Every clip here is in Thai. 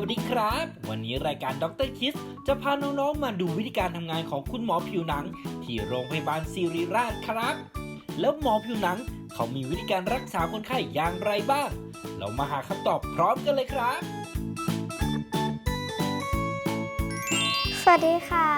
วัสดีครับ วันนี้รายการดรคิสจะพาน้องๆมาดูวิธีการทำงานของคุณหมอผิวหนัง ที่โรงพยาบาลศิริราชครับ แล้วหมอผิวหนังเขามีวิธีการรักษาคนไข้อย่างไรบ้าง เรามาหาคำตอบพร้อมกันเลยครับ สวัสดีค่ะ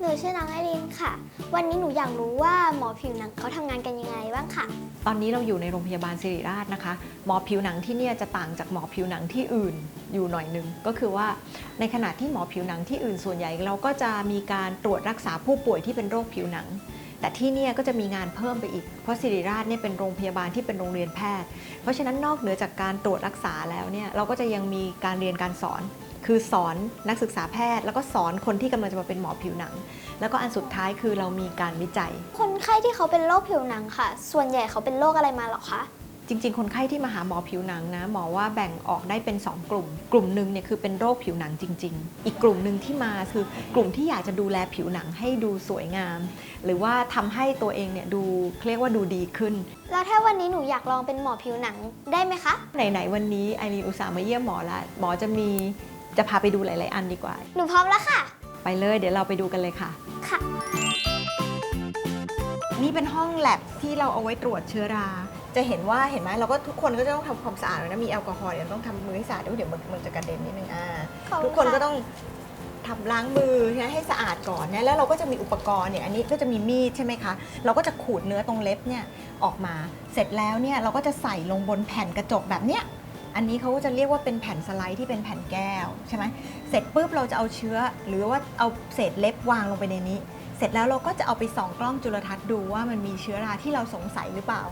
หนูชื่อน้องไอรินค่ะ วันนี้หนูอยากรู้ว่าหมอผิวหนังเขาทำงานกันยังไงบ้างค่ะ ตอนนี้เราอยู่ในโรงพยาบาลศิริราชนะคะ หมอผิวหนังที่เนี่ยจะต่างจากหมอผิวหนังที่อื่น อยู่หน่อยหนึงก็คือว่าในขณะที่หมอผิวหนังที่อื่นส่วนใหญ่ เราก็จะมีการตรวจรักษาผู้ป่วยที่เป็นโรคผิวหนัง แต่ที่นี่ก็จะมีงานเพิ่มไปอีก เพราะศิริราชเนี่ยเป็นโรงพยาบาลที่เป็นโรงเรียนแพทย์ เพราะฉะนั้นนอกเหนือจากการตรวจรักษาแล้วเนี่ยเราก็จะยังมีการเรียนการสอนคือสอนนักศึกษาแพทย์ แล้วก็สอนคนที่กำลังจะมาเป็นหมอผิวหนัง แล้วก็อันสุดท้ายคือเรามีการวิจัย คนไข้ที่เขาเป็นโรคผิวหนังค่ะ ส่วนใหญ่เขาเป็นโรคอะไรมาหรอคะ จริง ๆ คนไข้ที่มาหาหมอผิวหนังนะหมอว่าแบ่งออกได้เป็น 2 กลุ่ม กลุ่มหนึ่งเนี่ยคือเป็นโรคผิวหนังจริง ๆ อีกกลุ่มหนึ่งที่มาคือกลุ่มที่อยากจะดูแลผิวหนังให้ดูสวยงาม หรือว่าทำให้ตัวเองเนี่ยดูเรียกว่าดูดีขึ้น แล้วถ้าวันนี้หนูอยากลองเป็นหมอผิวหนังได้ไหมคะ ไหนๆวันนี้ไอรีนอุตส่าห์มาเยี่ยมหมอละหมอจะมีจะพาไปดูหลาย ๆ อันดีกว่า หนูพร้อมแล้วค่ะ ไปเลยเดี๋ยวเราไปดูกันเลยค่ะ ค่ะ นี่เป็นห้องแลบที่เราเอาไว้ตรวจเชื้อรา จะเห็นว่าเห็นไหมเราก็ทุกคนก็จะต้องทำความสะอาดนะมีแอลกอฮอล์เดี๋ยวต้องทำมือให้สะอาดด้วยเดี๋ยวมันมันจะกระเด็นนิดนึงอ่าขอบคุณทุกคนค่ะก็ต้องทำล้างมือนะให้สะอาดก่อนนะแล้วเราก็จะมีอุปกรณ์เนี่ยอันนี้ก็จะมีมีดใช่ไหมคะ เราก็จะขูดเนื้อตรงเล็บเนี่ยออกมาเสร็จแล้วเนี่ยเราก็จะใส่ลงบนแผ่นกระจกแบบเนี้ยอันนี้เขาก็จะเรียกว่าเป็นแผ่นสไลด์ที่เป็นแผ่นแก้วใช่ไหมเสร็จปุ๊บเราจะเอาเชื้อ หรือว่าเอาเศษเล็บวางลงไปในนี้ เสร็จแล้วเราก็จะเอาไปส่องกล้องจุลทรรศน์ดูว่ามันมีเชื้อราที่เราสงสัยหรือเปล่า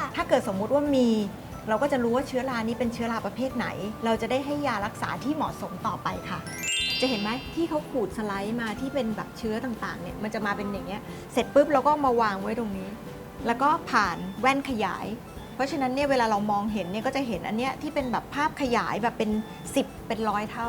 ค่ะ ถ้าเกิดสมมุติว่ามี เราก็จะรู้ว่าเชื้อรานี้เป็นเชื้อราประเภทไหน เราจะได้ให้ยารักษาที่เหมาะสมต่อไปค่ะ จะเห็นไหมที่เขาขูดสไลด์มาที่เป็นแบบเชื้อต่างๆเนี่ยมันจะมาเป็นอย่างเงี้ยเสร็จปุ๊บเราก็มาวางไว้ตรงนี้ แล้วก็ผ่านแว่นขยาย เพราะฉะนั้นเนี่ยเวลาเรามองเห็นเนี่ยก็จะเห็นอันเนี้ยที่เป็นแบบภาพขยายแบบเป็น 10 เป็นร้อยเท่า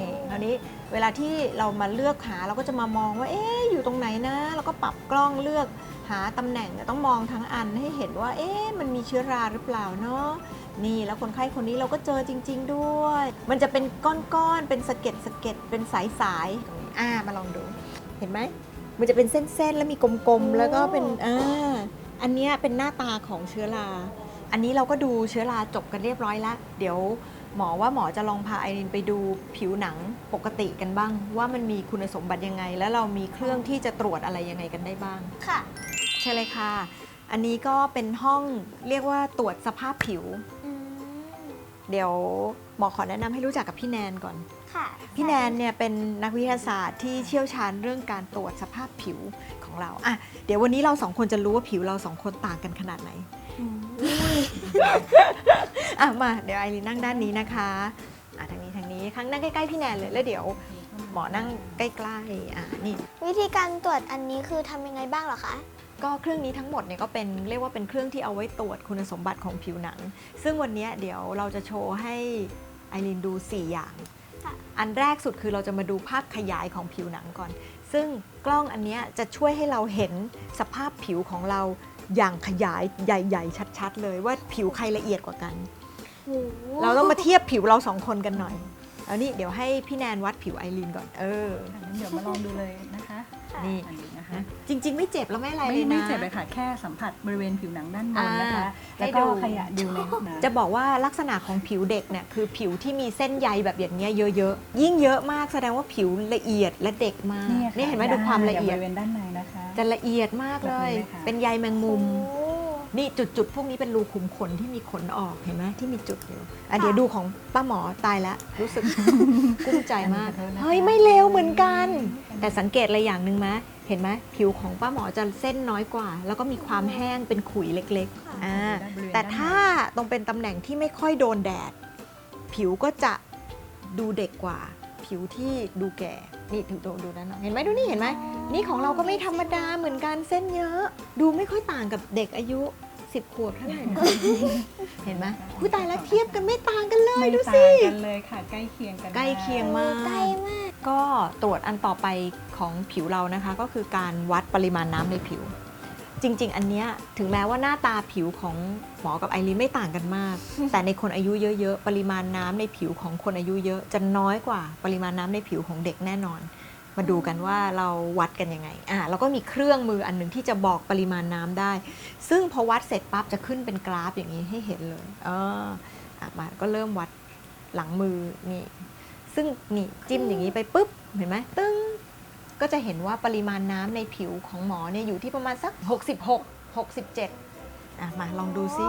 นี่คราวนี้เวลาที่เรามาเลือกหาเราก็จะมามองว่าเอ๊ะอยู่ตรงไหนนะ แล้วก็ปรับกล้องเลือก หาตำแหน่งเนี่ยต้องมองทั้งอันให้เห็นว่า เอ๊ะมันมีเชื้อราหรือเปล่าเนาะนี่แล้วคนไข้คนนี้เราก็เจอจริง ๆ ด้วย มันจะเป็นก้อนๆเป็นสะเก็ดสะเก็ดเป็นสายๆตรงนี้อ่ามาลองดู เห็นไหมมันจะเป็นเส้นๆแล้วมีกลมๆแล้วก็เป็นอ่าอันเนี้ยเป็นหน้าตาของเชื้อรา อันนี้เราก็ดูเชื้อราจบกันเรียบร้อยแล้วเดี๋ยว หมอว่าหมอจะลองพาไอรินไปดูผิวหนังปกติกันบ้าง ว่ามันมีคุณสมบัติยังไง แล้วเรามีเครื่องที่จะตรวจอะไรยังไงกันได้บ้าง ค่ะ ใช่เลยค่ะ อันนี้ก็เป็นห้องเรียกว่าตรวจสภาพผิว อืมเดี๋ยวหมอขอแนะนำให้รู้จักกับพี่แนนก่อน ค่ะพี่แนนเนี่ยเป็นนักวิทยาศาสตร์ที่เชี่ยวชาญเรื่องการตรวจสภาพผิวของเราอะเดี๋ยววันนี้เราสองคนจะรู้ว่าผิวเราสองคนต่างกันขนาดไหนอะมาเดี๋ยวไอรีนนั่งด้านนี้นะคะอะทางนี้ทางนี้ครั้งนั่งใกล้ๆพี่แนนเลยแล้วเดี๋ยวหมอนั่งใกล้ๆอะนี่ วิธีการตรวจอันนี้คือทำยังไงบ้างเหรอคะก็เครื่องนี้ทั้งหมดเนี่ยก็เป็นเรียกว่าเป็นเครื่องที่เอาไว้ตรวจคุณสมบัติของผิวหนัง ซึ่งวันเนี้ยเดี๋ยวเราจะโชว์ให้ไอรีนดู 4 อย่างค่ะ อันแรกสุดคือเราจะมาดูภาพขยายของผิวหนังก่อน ซึ่งกล้องอันเนี้ยจะช่วยให้เราเห็นสภาพผิวของเราอย่างขยายใหญ่ๆ ชัด ๆ เลยว่าผิวใครละเอียดกว่ากันโอ้โหเราต้องมาเทียบผิวเราสองคนกันหน่อย แล้วนี่เดี๋ยวให้พี่แนนวัดผิวไอรีนก่อน เออค่ะงั้นเดี๋ยวมาลองดูเลยนะคะ นี่อันนี้นะคะนะจริง ๆ ไม่เจ็บแล้วไม่อะไรไม่เลยนะ ไม่เจ็บเลยค่ะ แค่สัมผัสบริเวณผิวหนังด้านบนนะคะ อ่าแล้วให้ก็ดู ขยะดูเลยนะจะบอกว่าลักษณะของผิวเด็กเนี่ยคือผิวที่มีเส้นใยแบบอย่างเงี้ยเยอะๆ ยิ่งเยอะมากแสดงว่าผิวละเอียดและเด็กมากเนี่ยค่ะนี่เห็นไหมดูความละเอียดบริเวณด้านในนะคะ จะละเอียดมากเลย แบบนี้ไหมคะเป็นใยแมงมุม โอ้ นี่จุดๆพวกนี้เป็นรูขุมขนที่มีขนออกเห็นไหมที่มีจุดอยู่อะเดี๋ยวดูของป้าหมอตายแล้วรู้สึก กุ้มใจมากขอโทษนะคะเฮ้ยไม่เร็วเหมือนกัน แต่สังเกตอะไรอย่างหนึ่งไหมเห็นไหมผิวของป้าหมอจะเส้นน้อยกว่า แล้วก็มีความแห้งเป็นขุยเล็กๆอ่าบริเวณแต่ด้นในถ้าตรงเป็นตำแหน่งที่ไม่ค่อยโดนแดด ผิวก็จะดูเด็กกว่า ผิวที่ดูแก่นี่ดูดูดูนะน้องเห็นไหมดูนี่เห็นไหมนี่ของเราก็ไม่ธรรมดาเหมือนกันเส้นเยอะ ดูไม่ค่อยต่างกับเด็กอายุ 10ขวบเท่าไหร่นะเห็นไหมผู้ตายแล้วเทียบกันไม่ต่างกันเลยไม่ดูต่าสิงกันเลยค่ะ ใกล้เคียงกันใกล้เคียงมาก ใกล้มาก ก็ตรวจอันต่อไปของผิวเรานะคะ ก็คือการวัดปริมาณน้ำในผิวจจริง ๆ อันเนี้ยถึงแม้ว่าหน้าตาผิวของหมอกับไอรีนไม่ต่างกันมาก แต่ในคนอายุเยอะๆ ปริมาณน้ำในผิวของคนอายุเยอะ จะน้อยกว่าปริมาณน้ำในผิวของเด็กแน่นอน มาดูกันว่าเราวัดกันยังไงอ่าเราก็มีเครื่องมืออันหนึ่งที่จะบอกปริมาณน้ำได้ ซึ่งพอวัดเสร็จปั๊บจะขึ้นเป็นกราฟอย่างนี้ให้เห็นเลยเอออะมาก็เริ่มวัดหลังมือนี่ ซึ่งนี่จิ้มอย่างนี้ไปปุ๊บเห็นไหมตึ้งก็จะเห็นว่าปริมาณน้ำในผิวของหมอเนี่ยอยู่ที่ประมาณสัก 66 67อะมาลองดูซิ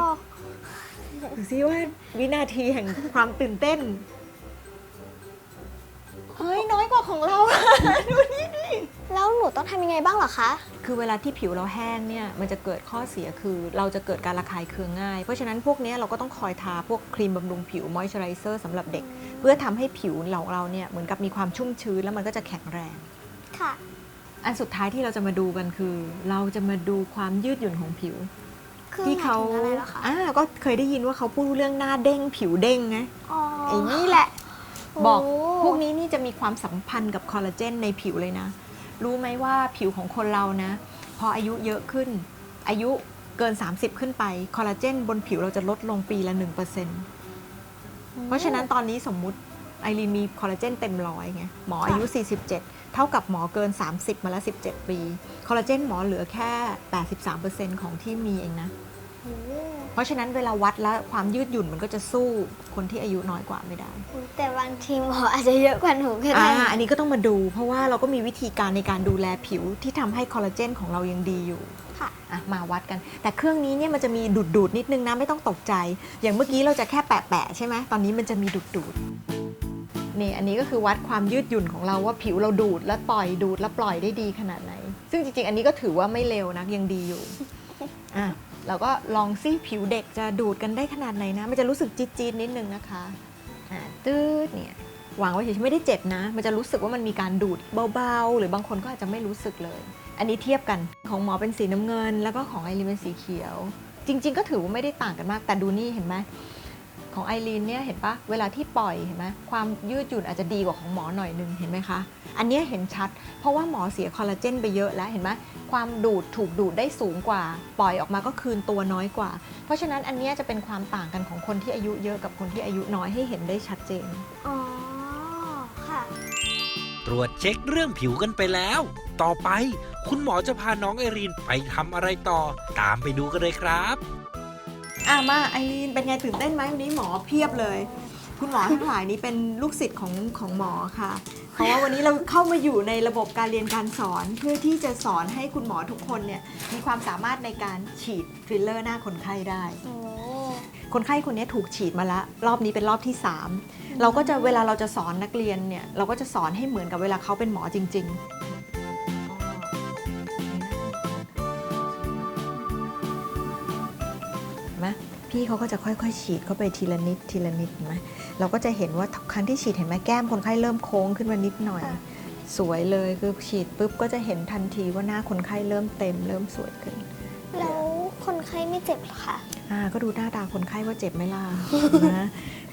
ดูซิว่าวินาทีแห่งความตื่นเต้น เฮ้ยน้อยกว่าของเราดูนี่ดิแล้วหนูต้องทำยังไงบ้างเหรอคะ คือเวลาที่ผิวเราแห้งเนี่ยมันจะเกิดข้อเสียคือเราจะเกิดการระคายเคืองง่าย เพราะฉะนั้นพวกเนี้ยเราก็ต้องคอยทาพวกครีมบำรุงผิวมอยส์เจอไรเซอร์สำหรับเด็ก เพื่อทำให้ผิวเราเราเนี่ยเหมือนกับมีความชุ่มชื้นแล้วมันก็จะแข็งแรง ค่ะ อันสุดท้ายที่เราจะมาดูกันคือ เราจะมาดูความยืดหยุ่นของผิว คือที่เขาหมยถึงอะไรเหรอคะอ่าก็เคยได้ยินว่าเขาพูดเรื่องหน้าเด้งผิวเด้งไงอ๋อไอ้นี่แหละ บอกโพวกนี้นี่จะมีความสัมพันธ์กับคอลลาเจนในผิวเลยนะ รู้ไหมว่าผิวของคนเรานะ พออายุเยอะขึ้น อายุเกิน 30 ขึ้นไป คอลลาเจนบนผิวเราจะลดลงปีละ 1%เพราะฉะนั้นตอนนี้สมมุติไอรีนมีคอลลาเจนเต็มร้อยไงหมออายุ 47 เท่ากับหมอเกิน 30 มาแล้ว 17 ปี คอลลาเจนหมอเหลือแค่ 83%ของที่มีเองนะโอ้โห เพราะฉะนั้นเวลาวัดแล้วความยืดหยุ่นมันก็จะสู้คนที่อายุน้อยกว่าไม่ได้ แต่บางทีหมออาจจะเยอะกว่าหนูก็ได้อ่าอันนี้ก็ต้องมาดู เพราะว่าเราก็มีวิธีการในการดูแลผิวที่ทำให้คอลลาเจนของเรายังดีอยู่ค่ะอะมาวัดกัน แต่เครื่องนี้เนี่ยมันจะมีดูดดูดๆนิดนึงนะไม่ต้องตกใจ อย่างเมื่อกี้เราจะแค่แปะแปะๆใช่ไหมตอนนี้มันจะมีดูดดูดๆนี่อันนี้ก็คือวัดความยืดหยุ่นของเราว่าผิวเราดูดแล้วปล่อยดูดแล้วปล่อยได้ดีขนาดไหน ซึ่งจริงๆ อันนี้ก็ถือว่าไม่เลวนะยังดีอยู่อะ เราก็ลองซิผิวเด็กจะดูดกันได้ขนาดไหนนะ มันจะรู้สึกจี๊ดๆนิดนึงนะคะอ่าตืดเนี่ยวางไว้เฉยๆไม่ได้เจ็บนะ มันจะรู้สึกว่ามันมีการดูดเบาๆ หรือบางคนก็อาจจะไม่รู้สึกเลย อันนี้เทียบกันของหมอเป็นสีน้ำเงิน แล้วก็ของไอรีนเป็นสีเขียว จริง ๆ ก็ถือว่าไม่ได้ต่างกันมากแต่ดูนี่เห็นไหม ของไอรีนเนี่ยเห็นปะเวลาที่ปล่อยเห็นไหมความยืดหยุ่นอาจจะดีกว่าของหมอหน่อยนึงเห็นไหมคะ อันเนี้ยเห็นชัด เพราะว่าหมอเสียคอลลาเจนไปเยอะแล้วเห็นไหมความดูดถูกดูดได้สูงกว่า ปล่อยออกมาก็คืนตัวน้อยกว่า เพราะฉะนั้นอันเนี้ยจะเป็นความต่างกันของคนที่อายุเยอะกับคนที่อายุน้อยให้เห็นได้ชัดเจน อ๋อ ค่ะ ตรวจเช็คเรื่องผิวกันไปแล้ว ต่อไปคุณหมอจะพาน้องไอรีนไปทำอะไรต่อ ตามไปดูกันเลยครับ อะมาไอรีนเป็นไงตื่นเต้นไหมวันนี้หมอเพียบเลย คุณหมอทั้งหลายนี้เป็นลูกศิษย์ของของหมอค่ะ เพราะว่าวันนี้เราเข้ามาอยู่ในระบบการเรียนการสอน เพื่อที่จะสอนให้คุณหมอทุกคนเนี่ยมีความสามารถในการฉีดฟิลเลอร์หน้าคนไข้ได้ โอ้คนไข้คนนี้ถูกฉีดมาแล้วรอบนี้เป็นรอบที่ 3 เราก็จะเวลาเราจะสอนนักเรียนเนี่ยเราก็จะสอนให้เหมือนกับเวลาเขาเป็นหมอจริง ๆ พี่เขาก็จะค่อยๆ ฉีดเข้าไปทีละนิดทีละนิดเห็นไหมเราก็จะเห็นว่าทุกครั้งที่ฉีดเห็นไหมแก้มคนไข้เริ่มโค้งขึ้นมานิดหน่อยสวยเลยคือฉีดปุ๊บก็จะเห็นทันทีว่าหน้าคนไข้เริ่มเต็ม เริ่มสวยขึ้นแล้วคนไข้ไม่เจ็บเหรอคะ อ่าก็ดูหน้าตาคนไข้ว่าเจ็บไหมล่ะ นะ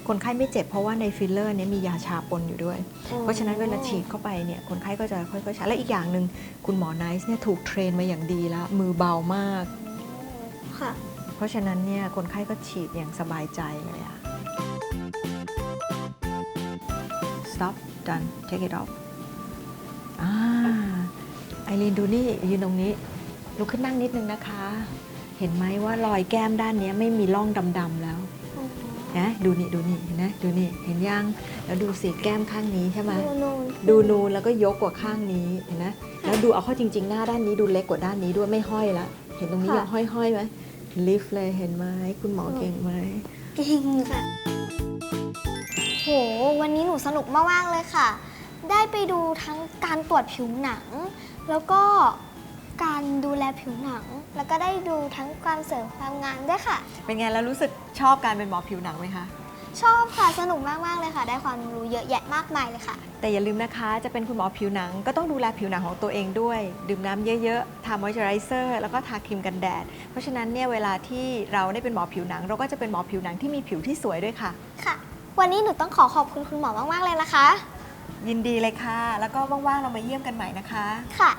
คนไข้ไม่เจ็บเพราะว่าในฟิลเลอร์เนี้มียาชาปนอยู่ด้วย เพราะฉะนั้นเวลาฉีดเข้าไปเนี่ยคนไข้ก็จะค่อยๆชาและอีกอย่างหนึ่งคุณหมอไนซ์เนี่ยถูกเทรนมาอย่างดีแล้วมือเบามาก ค่ะ เพราะฉะนั้นเนี่ยคนไข้ก็ฉีดอย่างสบายใจเลยอะ stop done take it off อ่าไอรีนดูนี่ยืนตรงนี้ ลุกขึ้นนั่งนิดนึงนะคะ เห็นไหมว่ารอยแก้มด้านเนี้ยไม่มีร่องดำๆแล้วนะดูนี่ดูนี่เห็นนะดูนี่เห็นยังแล้วดูสีแก้มข้างนี้ใช่ไหมดูนูนดูนูนแล้วก็ยกกว่าข้างนี้เห็นนะแล้วดูเอาเข้าจริง ๆ หน้าด้านนี้ดูเล็กกว่าด้านนี้ด้วยไม่ห้อยละเห็นตรงนี้ยังห้อยๆไหม ลิฟต์เลยเห็นไหมคุณหมอเก่งไหมเก่งค่ะ โห วันนี้หนูสนุกมากๆเลยค่ะ ได้ไปดูทั้งการตรวจผิวหนัง แล้วก็การดูแลผิวหนัง แล้วก็ได้ดูทั้งความเสริมความงามด้วยค่ะ เป็นไงแล้วรู้สึกชอบการเป็นหมอผิวหนังไหมคะ ชอบค่ะ สนุกมาก ๆ เลยค่ะ ได้ความรู้เยอะแยะมากมายเลยค่ะ แต่อย่าลืมนะคะ จะเป็นคุณหมอผิวหนัง ก็ต้องดูแลผิวหนังของตัวเองด้วย ดื่มน้ำเยอะๆ ทามอยเจอไรเซอร์ แล้วก็ทาครีมกันแดด เพราะฉะนั้นเนี่ยเวลาที่เราได้เป็นหมอผิวหนัง เราก็จะเป็นหมอผิวหนังที่มีผิวที่สวยด้วยค่ะ ค่ะ วันนี้หนูต้องขอขอบคุณคุณหมอมาก ๆ เลยนะคะ ยินดีเลยค่ะ แล้วก็ว่างๆ เรามาเยี่ยมกันใหม่นะคะ ค่ะ